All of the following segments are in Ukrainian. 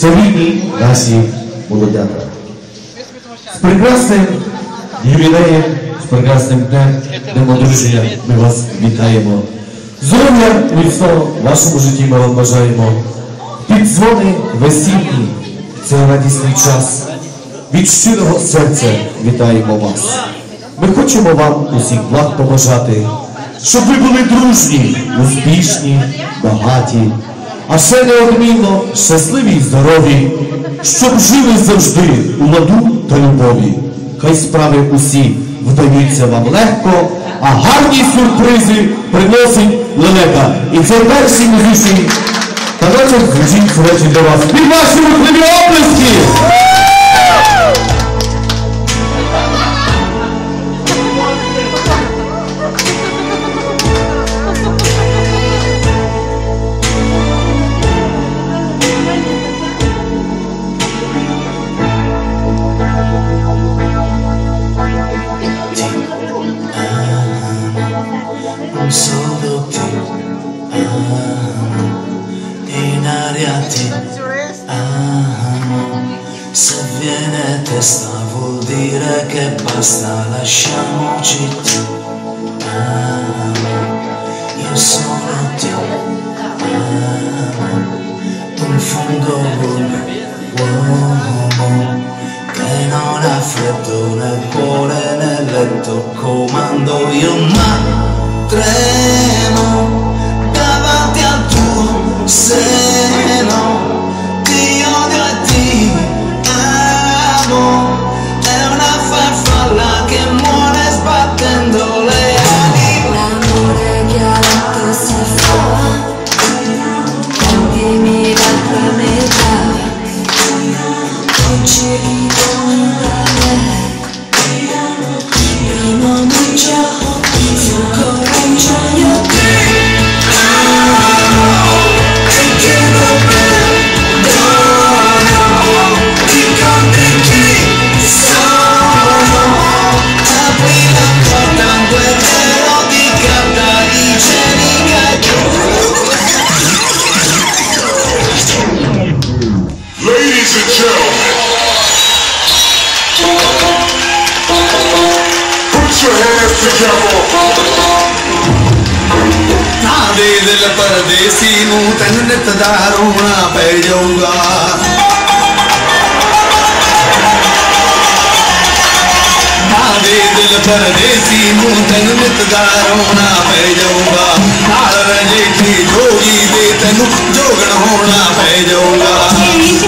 Чарівні наші молодята. З прекрасним ювілеєм, з прекрасним днем, днем одруження ми вас вітаємо. Здоров'я міцного в вашому житті ми вам бажаємо. Під дзвони весільні, це радісний час. Від щирого серця вітаємо вас. Ми хочемо вам усіх благ побажати, щоб ви були дружні, успішні, багаті, а ще неодмінно щасливі й здорові, щоб жили завжди у ладу та любові. Хай справи усі вдаються вам легко, а гарні сюрпризи приносить лелека. І це перший музичний таночок звучить речі для вас. Під ваші рухливі облески! Testa vuol dire che basta, lasciamoci. Ti amo. Io solo ti amo, in fondo l'uomo che non ha freddo nel cuore nel letto. Comando io ma tremo your hands together. ਤਾਂਦੇ ਦਿਲ ਪਰਦੇਸੀ ਨੂੰ ਤੈਨੂੰ ਨਿਤ ਦਾ ਰੋਣਾ ਪੈ ਜਾਊਗਾ ਤਾਂਦੇ ਦਿਲ ਪਰਦੇਸੀ ਨੂੰ ਤੈਨੂੰ ਨਿਤ ਦਾ ਰੋਣਾ ਪੈ ਜਾਊਗਾ ਨਾਲ ਰਜੇਠੀ ਜੋਗੀ ਦੇ ਤੈਨੂੰ ਜੋਗਣ ਹੋਣਾ ਪੈ ਜਾਊਗਾ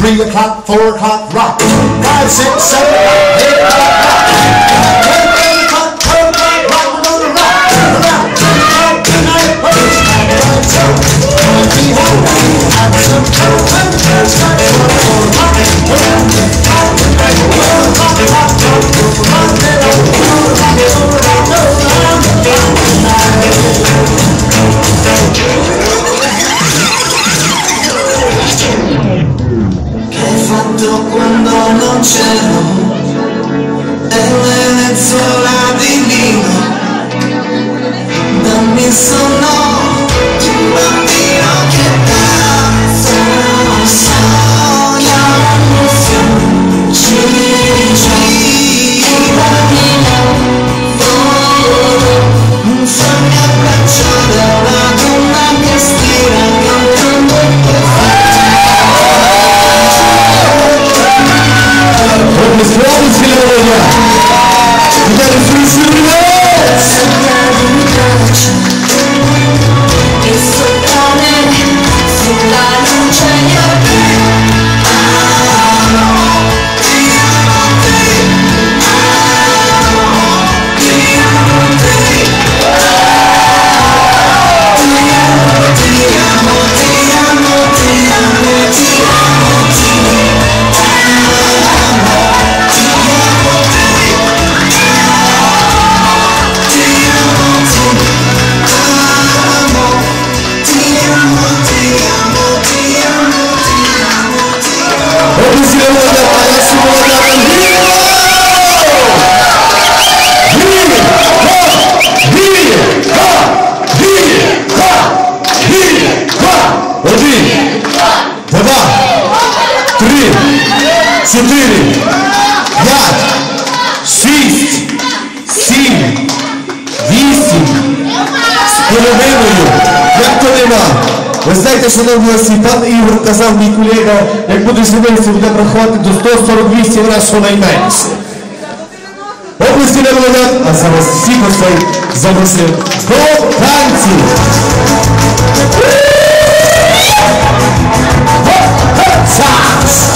three o'clock, four o'clock, rock. Five, six, seven, eight o'clock, rock. половиною. Як то нема? Ви знаєте, шановні осі, пан Ігор казав мій колега, як буде змінитися, буде брахувати до 140-200 в нас щонайменше. Області не володять, а зараз всіх гостей запросив до танців. Танців!